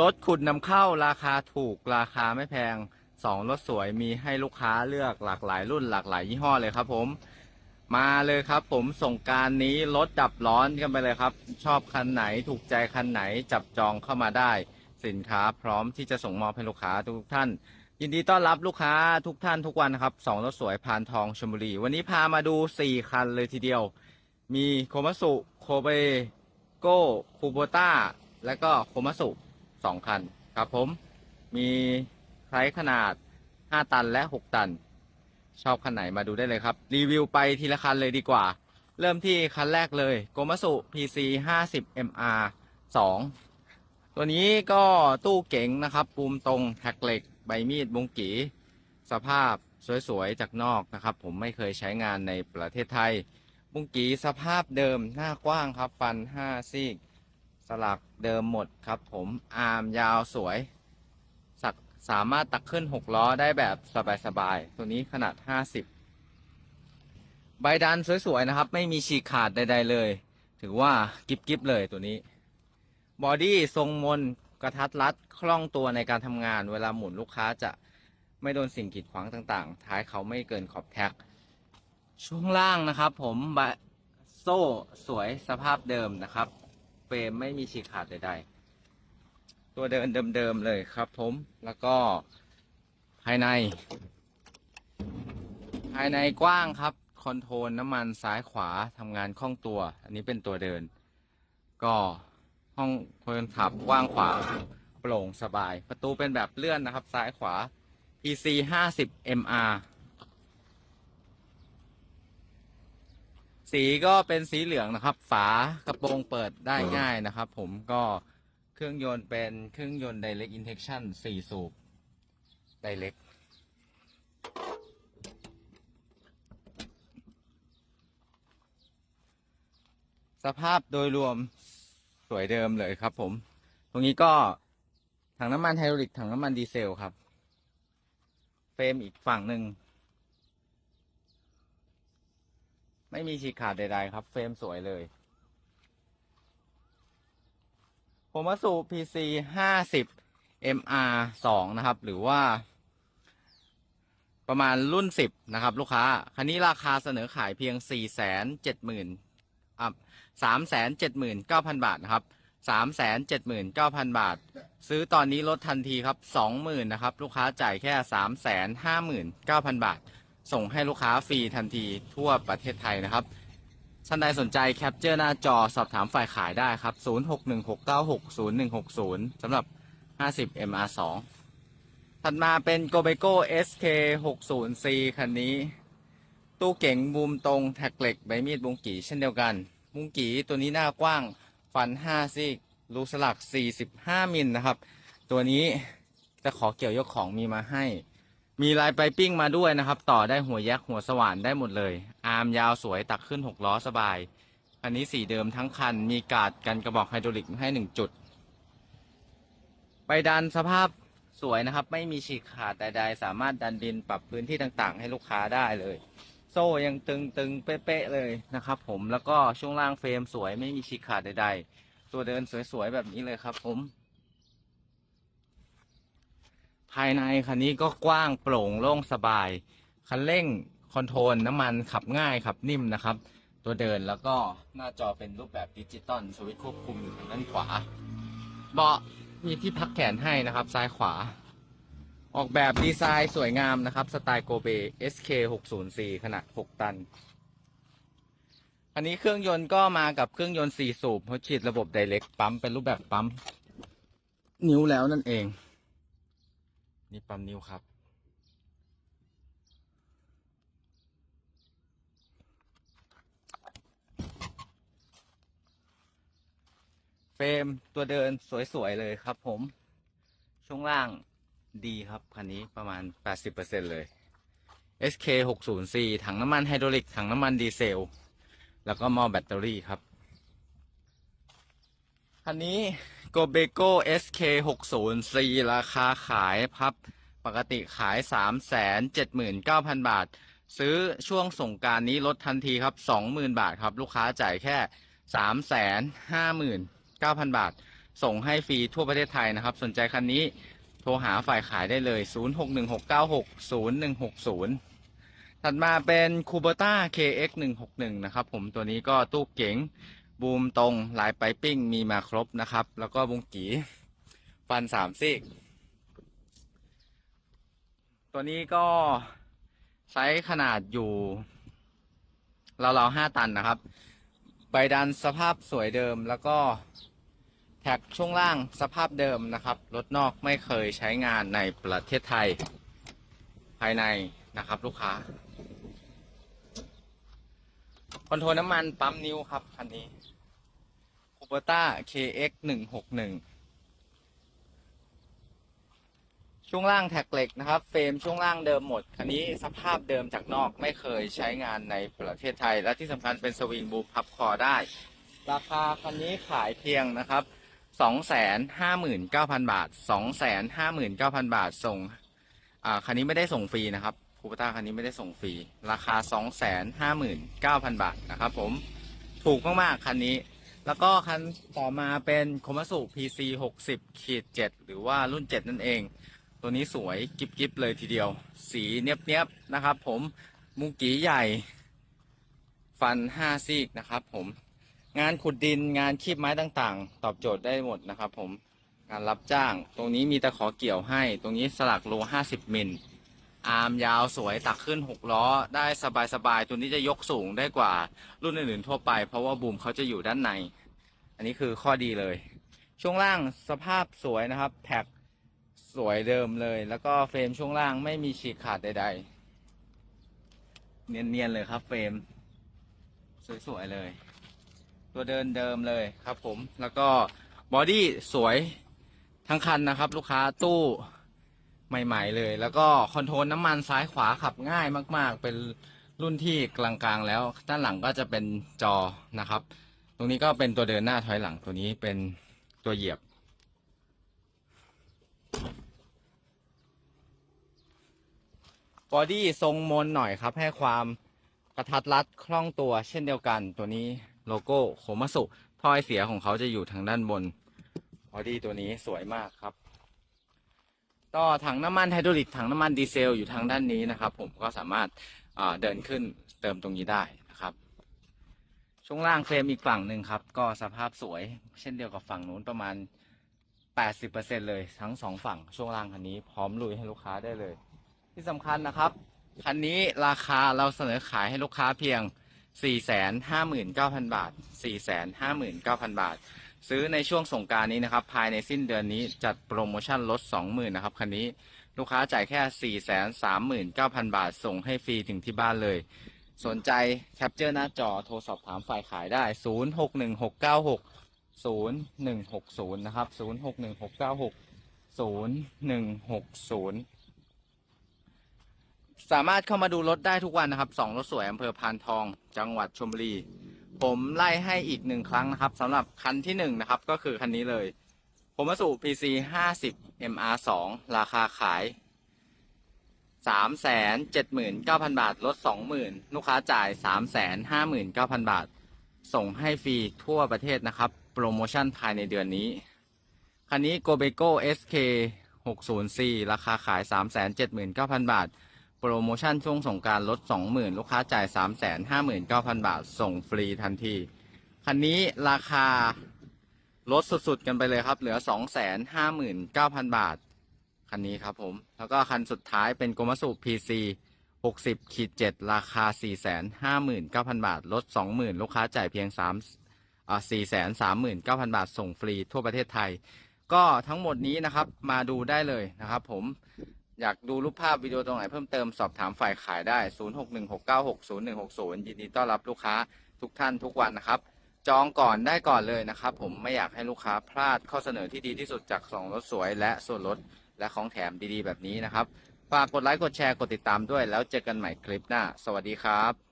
รถขุดนำเข้าราคาถูกราคาไม่แพงสองรถสวยมีให้ลูกค้าเลือกหลากหลายรุ่นหลากหลายยี่ห้อเลยครับ ผม มาเลยครับผมส่งการนี้รถดับร้อนกันไปเลยครับ ชอบคันไหนถูกใจคันไหนจับจองเข้ามาได้ สินค้าพร้อมที่จะส่งมอบให้ลูกค้าทุกท่าน ยินดีต้อนรับลูกค้าทุกท่านทุกวันครับสองรถสวยพานทองชลบุรี วันนี้พามาดู4คันเลยทีเดียว มีโคมัสุโคเบโก้คูโบต้าและก็โคมัสุ สองคันครับผมมีไซส์ขนาด 5 ตันและ 6 ตัน ชอบคันไหนมาดูได้เลยครับ รีวิวไปทีละคันเลยดีกว่า เริ่มที่คันแรกเลยโกมัสุ PC 50 MR 2 ตัวนี้ก็ตู้เก๋งนะครับปูมตรงแท็กเหล็ก ใบมีดบุงกีสภาพสวยๆ จากนอกนะครับ ผมไม่เคยใช้งานในประเทศไทยบุงกีสภาพเดิมหน้ากว้างครับ ฟัน 5 ซี่ สลักเดิมหมดครับผมอาร์มยาวสวยสักสามารถตักขึ้น 6 ล้อได้แบบสบายๆ ตัวนี้ขนาด 50 ใบดันสวยๆ นะครับ ไม่มีฉีกขาดใด ๆ เลย ถือว่ากิบๆเลยตัวนี้ บอดี้ทรงมนกระทัดรัดคล่องตัวในการทำงาน เวลาหมุนลูกค้าจะไม่โดนสิ่งกีดขวางต่างๆ ท้ายเขาไม่เกินขอบแท็ก ช่วงล่างนะครับผมโซ่สวยสภาพเดิมนะครับ รมไม่มีฉีกขาดใดๆ ตัวเดินเดิมๆเลยครับผมแล้วก็ภายใน ภายในกว้างครับคอนโทรลน้ำมันซ้ายขวาทำงานคล่องตัว อันนี้เป็นตัวเดิน ก็ห้องคนขับกว้างขวางโปร่งสบาย ประตูเป็นแบบเลื่อนนะครับ ซ้ายขวา PC 50 MR สีก็เป็นสีเหลืองนะครับ ฝากระโปรงเปิดได้ง่ายนะครับ ผมก็เครื่องยนต์เป็นเครื่องยนต์ Direct Injection 4 สูบ Direct สภาพโดยรวมสวยเดิมเลยครับผม ตรงนี้ก็ถังน้ำมันไฮดรอลิกถังน้ำมันดีเซลครับ เฟรมอีกฝั่งหนึ่ง ไม่มีฉีกขาดใดๆครับ เฟรมสวยเลยผมมาสู่ PC 50 MR 2นะครับ หรือว่า ประมาณรุ่น10นะครับ ลูกค้า คันนี้ราคาเสนอขายเพียง470,000อะ379,000บาทนะครับ379,000บาท ซื้อตอนนี้ลดทันทีครับ20,000นะครับ ลูกค้าจ่ายแค่359,000บาท ส่งให้ลูกค้าฟรีทันทีทั่วประเทศไทยนะครับท่านใดสนใจแคปเจอร์หน้าจอสอบถามฝ่ายขายได้ครับ 0616960160สำหรับ 50 MR2 ถัดมาเป็น g o b e c o SK 60C คันนี้ ตู้เก๋งบูมตรงแท็กเหล็กใบมีดบุงกีเช่นเดียวกัน บุงกีตัวนี้หน้ากว้าง ฟัน 5 ซี่รูสลัก 45 มิลนะครับ ตัวนี้จะขอเกี่ยวยกของมีมาให้ มีลายไปปิ้งมาด้วยนะครับ ต่อได้หัวยักษ์หัวสว่านได้หมดเลย อาร์มยาวสวยตักขึ้น6ล้อสบาย อันนี้สีเดิมทั้งคัน มีกาดกันกระบอกไฮดรอลิกให้1จุด ไปดันสภาพสวยนะครับ ไม่มีฉีกขาดใดๆ สามารถดันดินปรับพื้นที่ต่างๆ ให้ลูกค้าได้เลย โซ่ยังตึงๆ เป๊ะๆเลยนะครับ ผมแล้วก็ช่วงล่างเฟรมสวยไม่มีฉีกขาดใดๆ ตัวเดินสวยๆแบบนี้เลยครับ ผม ภายในคันนี้ก็กว้างโปร่งโล่งสบาย คันเร่งคอนโทรลน้ำมันขับง่ายขับนิ่มนะครับ ตัวเดินแล้วก็หน้าจอเป็นรูปแบบดิจิตอลสวิตช์ควบคุมอยู่ทางด้านขวา เบาะมีที่พักแขนให้นะครับ ซ้ายขวา ออกแบบดีไซน์สวยงามนะครับ สไตล์โกเบ SK 604ขนาด 6 ตัน อันนี้เครื่องยนต์ก็มากับเครื่องยนต์ 4 สูบหัวฉีดระบบไดเ c กปั๊มเป็นรูปแบบปั๊ม นิ้วแล้วนั่นเอง นี่ปั๊มนิ้วครับ เฟรมตัวเดินสวย ๆ เลยครับผม ช่วงล่างดีครับ คันนี้ประมาณ 80%เลย SK 6 0 4ถังน้ำมันไฮดรอลิก ถังน้ำมันดีเซล แล้วก็หม้อแบตเตอรี่ครับ คันนี้ g o b e c o SK 6 0 4ราคาขายพับปกติขาย 379,000 บาท ซื้อช่วงส่งการนี้ลดทันทีครับ 20,000 บาทครับ ลูกค้าจ่ายแค่ 359,000 บาท ส่งให้ฟรีทั่วประเทศไทยนะครับ สนใจคันนี้โทรหาฝ่ายขายได้เลย 0616960160 ถัดมาเป็น c u b e r t a KX 161 นะครับผมตัวนี้ก็ตู้เก๋ง บูมตรงลายไปปิ้งมีมาครบนะครับ แล้วก็บุงกีฟันสามซีก ตัวนี้ก็ไซส์ขนาดอยู่ราวๆห้าตันนะครับ ใบดันสภาพสวยเดิมแล้วก็แท็กช่วงล่างสภาพเดิมนะครับ รถนอกไม่เคยใช้งานในประเทศไทย ภายในนะครับลูกค้า คอนโทรลน้ำมันปั๊มนิ้วครับคันนี้ คูเปอร์ต้า KX 161ช่วงล่างแท็กเหล็กนะครับ เฟรมช่วงล่างเดิมหมด คันนี้สภาพเดิมจากนอกไม่เคยใช้งานในประเทศไทย และที่สำคัญเป็นสวิงบูพับคอได้ ราคาคันนี้ขายเพียงนะครับ259,000 บาท 259,000 บาท ส่ง อ่า คันนี้ไม่ได้ส่งฟรีนะครับคูปต้าคันนี้ไม่ได้ส่งฟรี ราคา 259,000 บาทนะครับผม ถูกมาก ๆ คันนี้ แล้วก็คันต่อมาเป็นโคมัสุ PC 60ขีด7หรือว่ารุ่น 7 นั่นเอง ตัวนี้สวยกิบกิบเลยทีเดียว สีเนียบเนียบๆนะครับ ผมมุงกีใหญ่ ฟัน 5 ซีกนะครับผมงานขุดดินงานคีบไม้ต่างๆ ตอบโจทย์ได้หมดนะครับผมงานรับจ้าง ตรงนี้มีตะขอเกี่ยวให้ ตรงนี้สลักโล 50มิล อาร์มยาวสวยตักขึ้น 6 ล้อ ได้สบายๆ ตัวนี้จะยกสูงได้กว่ารุ่นอื่นๆทั่วไป เพราะว่าบูมเขาจะอยู่ด้านใน อันนี้คือข้อดีเลย ช่วงล่างสภาพสวยนะครับ แท็กสวยเดิมเลย แล้วก็เฟรมช่วงล่างไม่มีฉีกขาดใดๆ เนียนๆเลยครับเฟรม สวยๆเลย ตัวเดินเดิมเลยครับผมแล้วก็บอดี้สวยทั้งคันนะครับ ลูกค้าตู้ ใหม่ ๆ เลย แล้วก็คอนโทรลน้ำมันซ้ายขวาขับง่ายมาก ๆ เป็นรุ่นที่กลางๆ แล้ว ด้านหลังก็จะเป็นจอนะครับ ตรงนี้ก็เป็นตัวเดินหน้าถอยหลังตัวนี้เป็นตัวเหยียบ บอดี้ทรงมนหน่อยครับ ให้ความกระทัดรัดคล่องตัวเช่นเดียวกัน ตัวนี้โลโก้โคมัสุถ้อยเสียของเขาจะอยู่ทางด้านบนบอดี้ตัวนี้สวยมากครับ ก็ถังน้ำมันไฮดรอลิกถังน้ำมันดีเซลอยู่ทางด้านนี้นะครับ ผมก็สามารถเดินขึ้นเติมตรงนี้ได้นะครับ ช่วงล่างเฟรมอีกฝั่งหนึ่งครับ ก็สภาพสวย เช่นเดียวกับฝั่งนู้นประมาณ 80%เลยทั้งสองฝั่งช่วงล่างคันนี้พร้อมลุยให้ลูกค้าได้เลย ที่สำคัญนะครับคันนี้ราคาเราเสนอขายให้ลูกค้าเพียง 459,000 บาท 459,000 บาท ซื้อในช่วงสงการนี้นะครับภายในสิ้นเดือนนี้จัดโปรโมชั่นลด 20,000นะครับคันนี้ลูกค้าจ่ายแค่ 439,000 บาทส่งให้ฟรีถึงที่บ้านเลย สนใจแคปเจอร์หน้าจอโทรสอบถามฝ่ายขายได้ 061696 0160 นะครับ 061696 0160 สามารถเข้ามาดูรถได้ทุกวันนะครับสองรถสวยอำเภอพานทอง จังหวัดชลบุรี ผมไล่ให้อีกหนึ่งครั้งนะครับสำหรับคันที่หนึ่งนะครับ ก็คือคันนี้เลยผมมาสู่ PC 50 MR 2ราคาขาย 379,000 บาท ลด 20,000 ลูกค้าจ่าย 359,000 บาท ส่งให้ฟรีทั่วประเทศนะครับ โปรโมชั่นภายในเดือนนี้ คันนี้ g o b e g o SK 60C ราคาขาย 379,000 บาท โปรโมชั่นช่วงสงการลด 20,000 ลูกค้าจ่าย 359,000 บาท ส่งฟรีทันที คันนี้ราคาลดสุดๆ กันไปเลยครับ เหลือ 259,000 บาท คันนี้ครับผม แล้วก็คันสุดท้ายเป็นโกมัสุ PC 60ขีด7ราคา 459,000 บาท ลด 20,000 ลูกค้าจ่ายเพียง 3 อ่า439,000 บาท ส่งฟรีทั่วประเทศไทย ก็ทั้งหมดนี้นะครับ มาดูได้เลยนะครับผม อยากดูรูปภาพวิดีโอตรงไหนเพิ่มเติมสอบถามฝ่ายขายได้ 0616960160 ยินดีต้อนรับลูกค้าทุกท่านทุกวันนะครับ จองก่อนได้ก่อนเลยนะครับ ผมไม่อยากให้ลูกค้าพลาดข้อเสนอที่ดีที่สุดจากสองรถสวย และส่วนลดและของแถมดีๆ แบบนี้นะครับ ฝากกดไลค์กดแชร์กดติดตามด้วย แล้วเจอกันใหม่คลิปหน้า สวัสดีครับ